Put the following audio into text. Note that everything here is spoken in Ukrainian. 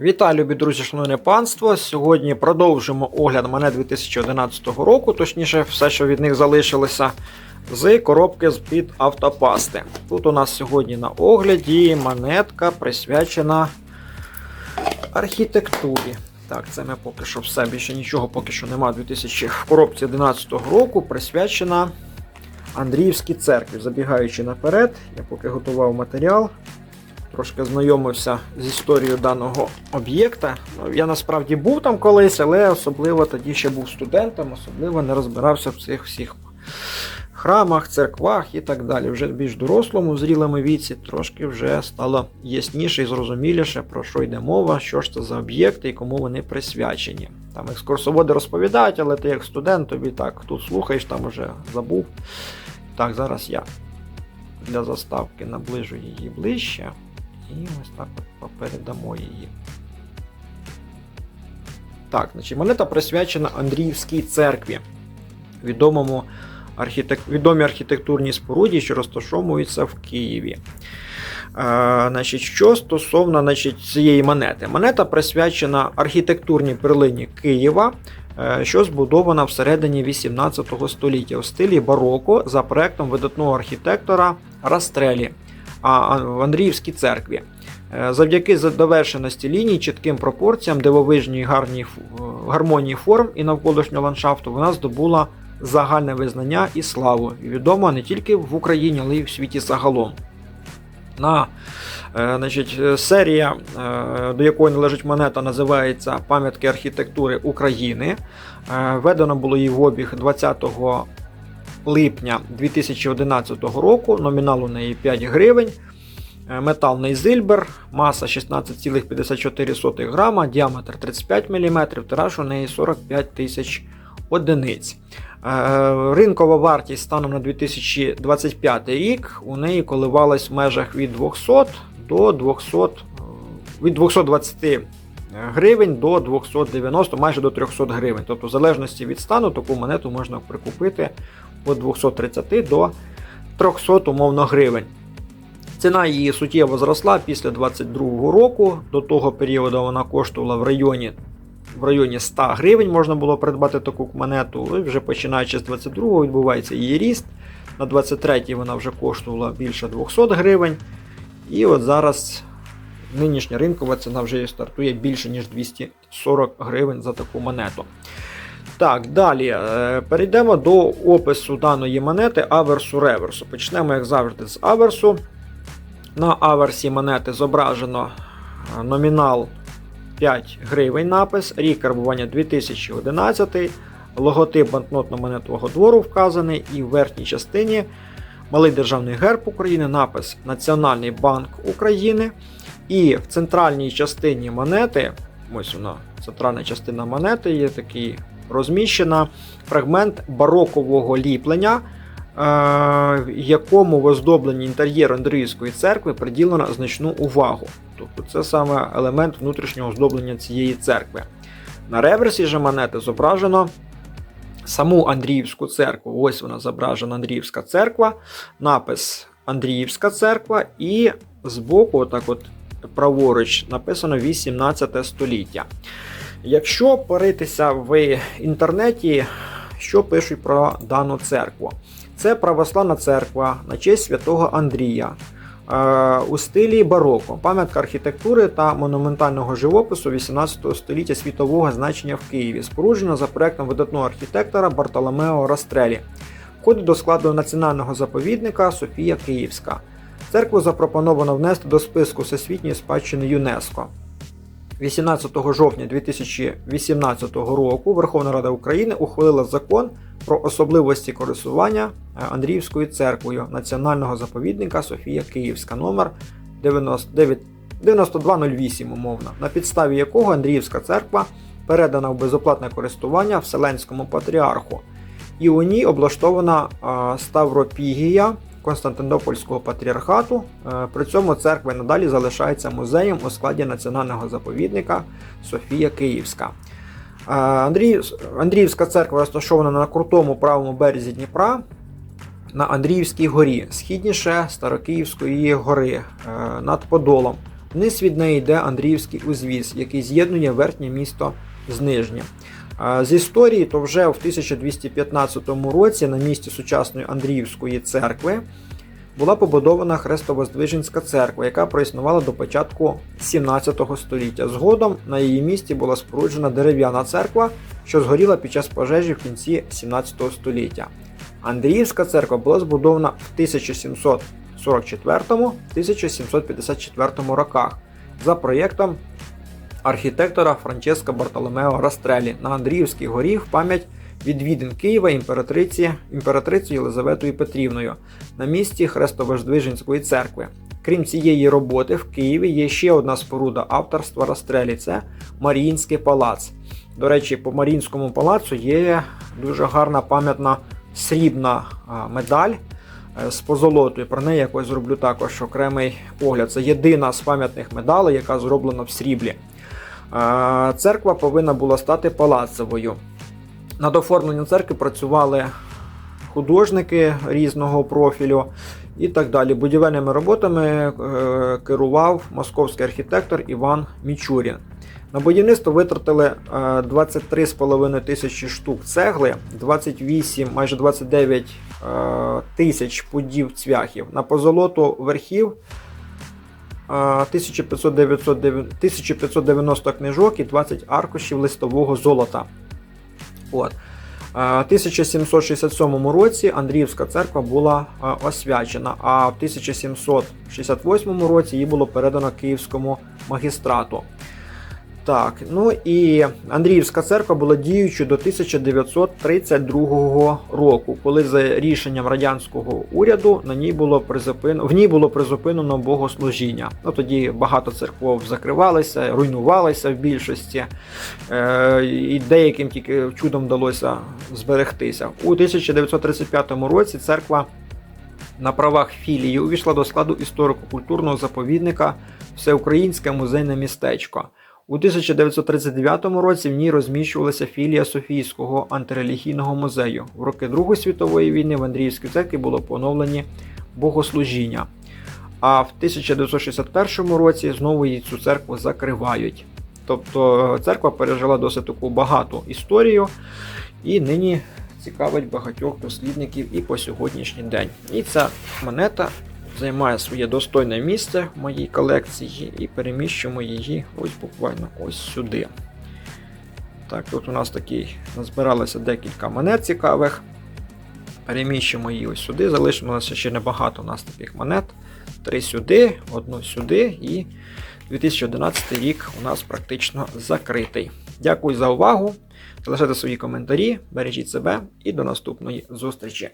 Вітаю, любі друзі, шановне панство. Сьогодні продовжимо огляд мене 2011 року, точніше, все, що від них залишилося, з коробки з-під автопасти. Тут у нас сьогодні на огляді монетка присвячена архітектурі. Так, це ми поки що все, більше нічого поки що немає 2000 в коробці 11 року, присвячена Андріївській церкві. Забігаючи наперед, я поки готував матеріал, трошки знайомився з історією даного об'єкта. Ну, Я насправді був там колись, але особливо тоді ще був студентом, особливо не розбирався в цих всіх храмах, церквах і так далі. Вже в більш дорослому, зрілому віці, трошки вже стало ясніше і зрозуміліше, про що йде мова, що ж це за об'єкти і кому вони присвячені. Там екскурсоводи розповідають, але ти як студент, тобі так тут слухаєш, там уже забув. Так, зараз я для заставки наближу її ближче. І ось так от передамо її. Так, значить, монета присвячена Андріївській церкві, відомому архітек... відомій архітектурній споруді, що розташовується в Києві. Е, значить, що стосовно значить, цієї монети, монета присвячена архітектурній перлині Києва, е, що збудована всередині 18 століття у стилі бароко за проектом видатного архітектора Растрелі а в Андріївській церкві. Е, Завдяки довершеності ліній, чітким пропорціям, дивовижній гарній е, гармонії форм і навколишнього ландшафту вона здобула загальне визнання і славу, і відома не тільки в Україні, але й в світі загалом. На е, значить, серія, до якої належить монета, називається Пам'ятки архітектури України. Введено було її в обіг 20 липня 2011 року. Номінал у неї 5 гривень. Е, Метал нейзильбер, маса 16,54 грама, діаметр 35 мм, тираж у неї 45 тисяч одиниць. Е, Ринкова вартість станом на 2025 рік у неї коливалась в межах від 200 до 200, е, від 220 гривень до 290, майже до 300 гривень. Тобто, в залежності від стану, таку монету можна прикупити від 230 до 300 умовно гривень. Ціна її суттєво зросла після 2022 року. До того періоду вона коштувала в районі в районі 100 гривень можна було придбати таку монету. І вже починаючи з 22 відбувається її ріст. На 23 вона вже коштувала більше 200 гривень. І от зараз нинішня ринкова ціна вже стартує більше ніж 240 гривень за таку монету. Так, далі е, перейдемо до опису даної монети аверсу реверсу. Почнемо, як завжди, з аверсу. На аверсі монети зображено е, номінал 5 гривень напис, рік карбування 2011, логотип банкнотно-монетового двору вказаний, і в верхній частині малий державний герб України, напис Національний банк України. І в центральній частині монети, ось вона, центральна частина монети є такий розміщена фрагмент барокового ліплення, е, якому в оздобленні інтер'єру Андріївської церкви приділено значну увагу. Тобто це саме елемент внутрішнього оздоблення цієї церкви. На реверсі же монети зображено саму Андріївську церкву. Ось вона зображена Андріївська церква, напис Андріївська церква, і збоку, отак от праворуч, написано 18 століття. Якщо поритися в інтернеті, що пишуть про дану церкву? Це православна церква на честь святого Андрія е, у стилі бароко, пам'ятка архітектури та монументального живопису 18 століття світового значення в Києві, споруджена за проектом видатного архітектора Бартоломео Растрелі. Входить до складу національного заповідника Софія Київська. Церкву запропоновано внести до списку всесвітньої спадщини ЮНЕСКО. 18 жовтня 2018 року Верховна Рада України ухвалила закон про особливості користування е, Андріївською церквою Національного заповідника Софія Київська номер 99 9208 умовно, на підставі якого Андріївська церква передана в безоплатне користування Вселенському патріарху. І у ній облаштована е, Ставропігія Константинопольського патріархату. Е, При цьому церква надалі залишається музеєм у складі національного заповідника Софія Київська. Е, Андріївська церква розташована на крутому правому березі Дніпра на Андріївській горі, східніше Старокиївської гори е, над Подолом. Вниз від неї йде Андріївський узвіз, який з'єднує верхнє місто з нижнім. З історії, то вже в 1215 році на місці сучасної Андріївської церкви була побудована Хрестовоздвиженська церква, яка проіснувала до початку 17 століття. Згодом на її місці була споруджена дерев'яна церква, що згоріла під час пожежі в кінці 17 століття. Андріївська церква була збудована в 1744-1754 роках за проєктом архітектора Франческо Бартоломео Растрелі на Андріївській горі в пам'ять відвідин Києва імператриці, імператрицею Єлизаветою Петрівною на місці Хрестовождвиженської церкви. Крім цієї роботи, в Києві є ще одна споруда авторства Растрелі це Маріїнський палац. До речі, по Маріїнському палацу є дуже гарна пам'ятна срібна медаль з позолотою. Про неї якось зроблю також окремий огляд. Це єдина з пам'ятних медалей, яка зроблена в сріблі. Е, Церква повинна була стати палацовою. Над оформленням церкви працювали художники різного профілю і так далі. Будівельними роботами е, керував московський архітектор Іван Мічурін. На будівництво витратили е, 23,5 тисячі штук цегли, 28, майже 29 е, тисяч пудів цвяхів. На позолоту верхів е, 1590 1590 книжок і 20 аркушів листового золота. От. Е, 1767 році Андріївська церква була е, освячена, а в 1768 році її було передано Київському магістрату. Так, ну і Андріївська церква була діючою до 1932 року, коли за рішенням радянського уряду на ній було призупинено, в ній було призупинено богослужіння. Ну тоді багато церков закривалися, руйнувалися в більшості, е, і деяким тільки чудом вдалося зберегтися. У 1935 році церква на правах філії увійшла до складу історико-культурного заповідника Всеукраїнське музейне містечко. У 1939 році в ній розміщувалася філія Софійського антирелігійного музею. В роки Другої світової війни в Андріївській церкві було поновлені богослужіння. А в 1961 році знову її цю церкву закривають. Тобто церква пережила досить таку багату історію і нині цікавить багатьох дослідників і по сьогоднішній день. І ця монета займає своє достойне місце в моїй колекції і переміщуємо її ось буквально ось сюди. Так, тут у нас такий назбиралося декілька монет цікавих. Переміщимо її ось сюди. Залишилося ще небагато у нас таких монет. Три сюди, одну сюди, і 2011 рік у нас практично закритий. Дякую за увагу. Залишайте свої коментарі, бережіть себе і до наступної зустрічі.